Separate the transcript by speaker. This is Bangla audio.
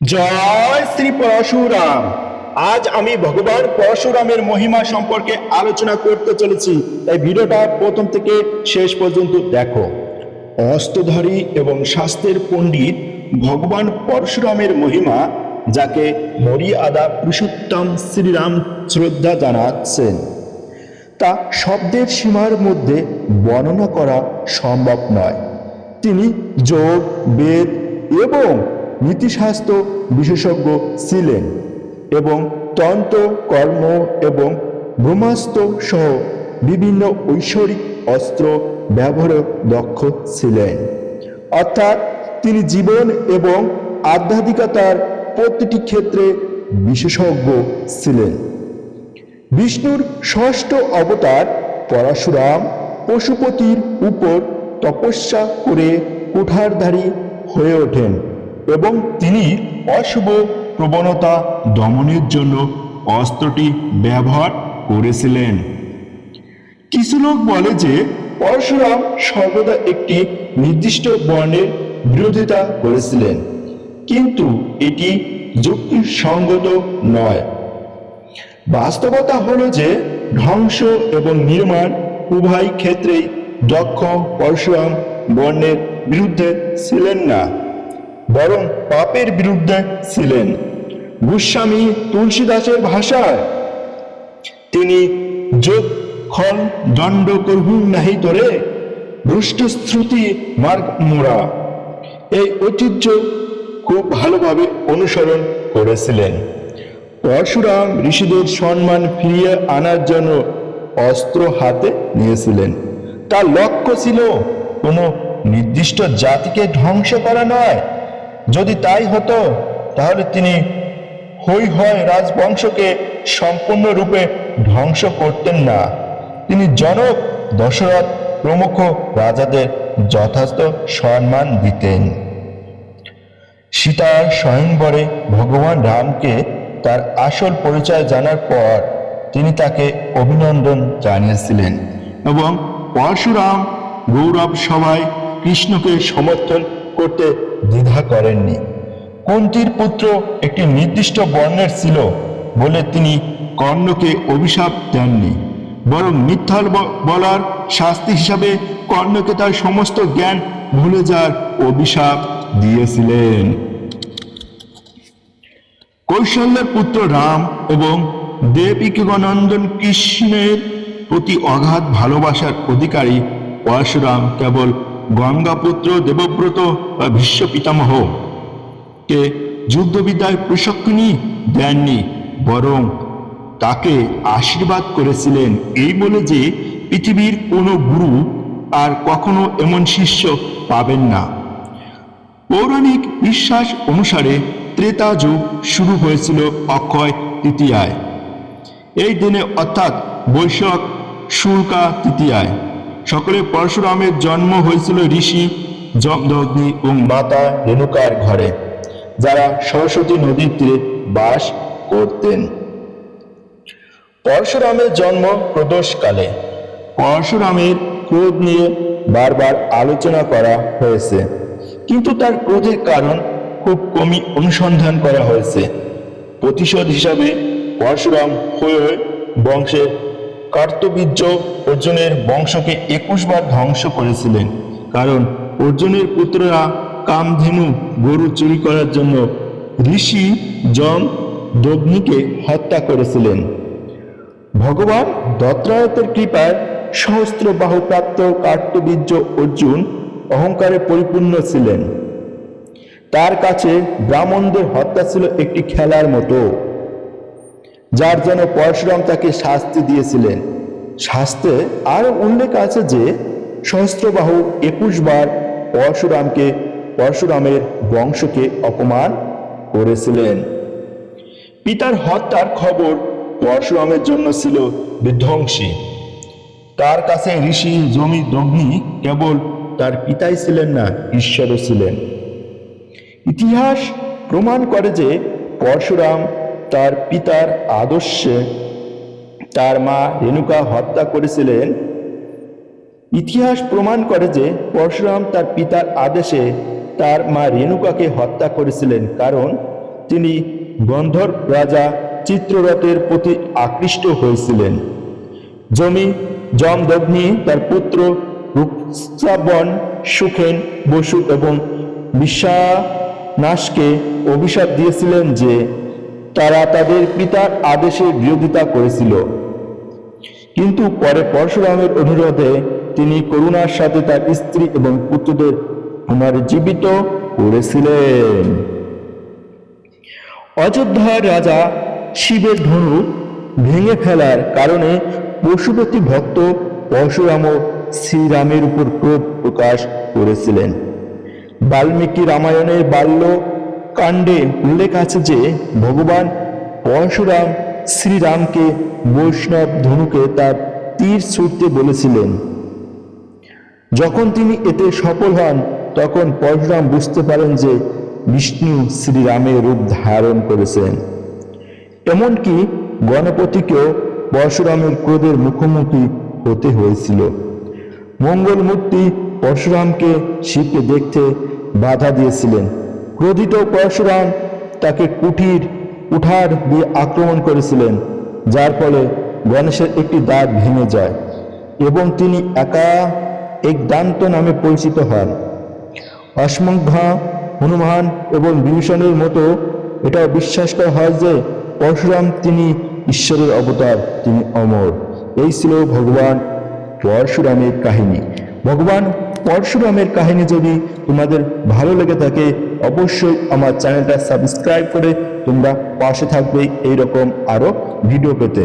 Speaker 1: জয় শ্রী পরশুরাম। আজ আমি ভগবান পরশুরামের মহিমা সম্পর্কে আলোচনা করতে চলেছি। তাই ভিডিওটা প্রথম থেকে শেষ পর্যন্ত দেখো। অস্ত্রধারী এবং স্বাস্থ্যের পণ্ডিত ভগবান পরশুরামের মহিমা, যাকে মরিয়াদা পুরুষোত্তম শ্রীরাম শ্রদ্ধা জানাচ্ছেন, তা শব্দের সীমার মধ্যে বর্ণনা করা সম্ভব নয়। তিনি যোগ, বেদ এবং নীতিশাস্ত্র বিশেষজ্ঞ ছিলেন এবং তন্ত্র, কর্ম এবং ব্রহ্মাস্ত্র সহ বিভিন্ন ঐশ্বরিক অস্ত্র ব্যবহারে দক্ষ ছিলেন। অর্থাৎ তিনি জীবন এবং আধ্যাত্মিকতার প্রতিটি ক্ষেত্রে বিশেষজ্ঞ ছিলেন। বিষ্ণুর ষষ্ঠ অবতার পরশুরাম পশুপতির উপর তপস্যা করে কুঠারধারী হয়ে ওঠেন। এবং তিনি অশুভ প্রবণতা দমনের জন্য অস্ত্রটি ব্যবহার করেছিলেন। কিছু লোক বলে যে পরশুরাম সর্বদা একটি নির্দিষ্ট বর্ণের বিরোধিতা করেছিলেন, কিন্তু এটি যুক্তিসঙ্গত নয়। বাস্তবতা হলো যে ধ্বংস এবং নির্মাণ উভয় ক্ষেত্রেই দক্ষ পরশুরাম বর্ণের বিরুদ্ধে ছিলেন না। বরং পাপের বিরুদ্ধে ছিলেন। গোস্বামী তুলসীদাসের ভাষায়, তিনি যোগ দণ্ড করহু নাহি তোরে ভ্রষ্ট শ্রুতি মার্গ মোরা। এই ঐতিহ্য খুব ভালোভাবে অনুসরণ করেছিলেন। পরশুরাম ঋষিদের সম্মান ফিরিয়ে আনার জন্য অস্ত্র হাতে নিয়েছিলেন। তার লক্ষ্য ছিল কোনো নির্দিষ্ট জাতিকে ধ্বংস করা নয় যদি তাই হতো, তাহলে তিনি হই হয় রাজবংশকে সম্পূর্ণরূপে ধ্বংস করতেন না। তিনি জনক, দশরথ প্রমুখ রাজাদের যথার্থ সম্মান দিতেন। সীতার স্বয়ংবরে ভগবান রামকে তার আসল পরিচয় জানার পর তিনি তাকে অভিনন্দন জানিয়েছিলেন এবং পরশুরাম গৌরব সভায় কৃষ্ণকে সমর্থন করতে দ্বিধা করেননি। কুন্তির পুত্র একটি নির্দিষ্ট বর্ণের ছিল বলে তিনি কর্ণকে অভিশাপ দেননি। বরং মিথ্যাল বলার শাস্তি হিসাবে কর্ণকে তার সমস্ত জ্ঞান ভুলে যাওয়ার অভিশাপ দিয়েছিলেন। কৌশল্যের পুত্র রাম এবং দেবিকনন্দন কৃষ্ণের প্রতি অগাধ ভালোবাসার অধিকারী পরশুরাম কেবল গঙ্গাপুত্র দেবব্রত বা ভীষ্ম পিতামহ। কে যুদ্ধবিদ্যায় প্রশিক্ষণই দেননি, বরং তাকে আশীর্বাদ করেছিলেন। এই বলে যে পৃথিবীর কোনো গুরু আর কখনো এমন শিষ্য পাবেন না। পৌরাণিক বিশ্বাস অনুসারে ত্রেতা যুগ শুরু হয়েছিল অক্ষয় তৃতীয়ায়। এই দিনে অর্থাৎ বৈশাখ শুল্কা তৃতীয়ায়। সকলে পরশুরামের জন্ম হয়েছিল ঋষি জমদগ্নি ও মাতা রেণুকার ঘরে, যারা সরস্বতী নদীর তীরে বাস করতেন। পরশুরামের জন্ম প্রদোষকালে। পরশুরামের ক্রোধ নিয়ে বারবার আলোচনা করা হয়েছে, কিন্তু তার ক্রোধের কারণ খুব কমই অনুসন্ধান করা হয়েছে। প্রতিশোধ হিসাবে পরশুরাম হয়ে বংশের কার্তবীর্য অর্জুনের বংশকে একুশ বার ধ্বংস করেছিলেন। কারণ অর্জুনের পুত্ররা কামধেনু গরু চুরি করার জন্য ঋষি জম দগ্নিকে হত্যা করেছিলেন। ভগবান দত্রায়তের কৃপায় সহস্র বাহুপ্রাপ্ত কার্তবীর্য অর্জুন অহংকারে পরিপূর্ণ ছিলেন। তার কাছে ব্রাহ্মণদের হত্যা ছিল একটি খেলার মতো। যার জন্য পরশুরাম তাকে শাস্তি দিয়েছিলেন। শাস্তে আরও উল্লেখ আছে যে, সহস্রবাহু একুশ বার পরশুরামকে, পরশুরামের বংশকে অপমান করেছিলেন। পিতার হত্যার খবর পরশুরামের জন্য ছিল বিধ্বংসী। তার কাছে ঋষি জমি দগ্নি কেবল তার পিতাই ছিলেন না, ঈশ্বরও ছিলেন। ইতিহাস প্রমাণ করে যে পরশুরাম তার পিতার আদর্শে তার মা রেণুকা হত্যা করেছিলেন। ইতিহাস প্রমাণ করে যে পরশুরাম তার পিতার আদেশে তার মা রেণুকাকে হত্যা করেছিলেন, কারণ তিনি গন্ধর্ব রাজা চিত্ররথের প্রতি আকৃষ্ট হয়েছিলেন। জমি জমদগ্নি তার পুত্র রূপশ্রাবণ সুখেন, বসু এবং বিশ্বানাশকে অভিশাপ দিয়েছিলেন যে তারা তাদের পিতার আদেশের বিরোধিতা করেছিল। কিন্তু পরে পরশুরামের অনুরোধে তিনি করুণার সাথে তার স্ত্রী এবং পুত্রদের পুনর্জীবিত করেছিলেন। অযোধ্যার রাজা শিবের ধনু ভেঙে ফেলার কারণে পশুপতি ভক্ত পরশুরামও শ্রীরামের উপর ক্রোধ প্রকাশ করেছিলেন। বাল্মীকি রামায়ণের বাল্য কাণ্ডে উল্লেখ আছে যে ভগবান পরশুরাম শ্রীরামকে বৈষ্ণব ধনুকে তার তীর ছুটতে বলেছিলেন। যখন তিনি এতে সফল হন, তখন পরশুরাম বুঝতে পারেন যে বিষ্ণু শ্রীরামের রূপ ধারণ করেছেন এমনকি গণপতিকেও পরশুরামের ক্রোধের মুখোমুখি হতে হয়েছিল। মঙ্গলমূর্তি পরশুরামকে শিবকে দেখতে বাধা দিয়েছিলেন। ক্রোধিত পরশুরাম তাকে কুঠির কুঠার দিয়ে আক্রমণ করেছিলেন, যার ফলে গণেশের একটি দাঁত ভেঙে যায় এবং তিনি একা এক দান্ত নামে পরিচিত হন। অশ্মঘা হনুমান এবং বিভীষণের মতো এটাও বিশ্বাস করা হয় যে পরশুরাম তিনি ঈশ্বরের অবতার, তিনি অমর। এই ছিল ভগবান পরশুরামের কাহিনী। ভগবান পরশুরামের কাহিনী যদি তোমাদের ভালো লেগে থাকে অবশ্যই আমার চ্যানেলটা সাবস্ক্রাইব করে তোমরা পাশে থাকবে এইরকম আরও ভিডিও পেতে।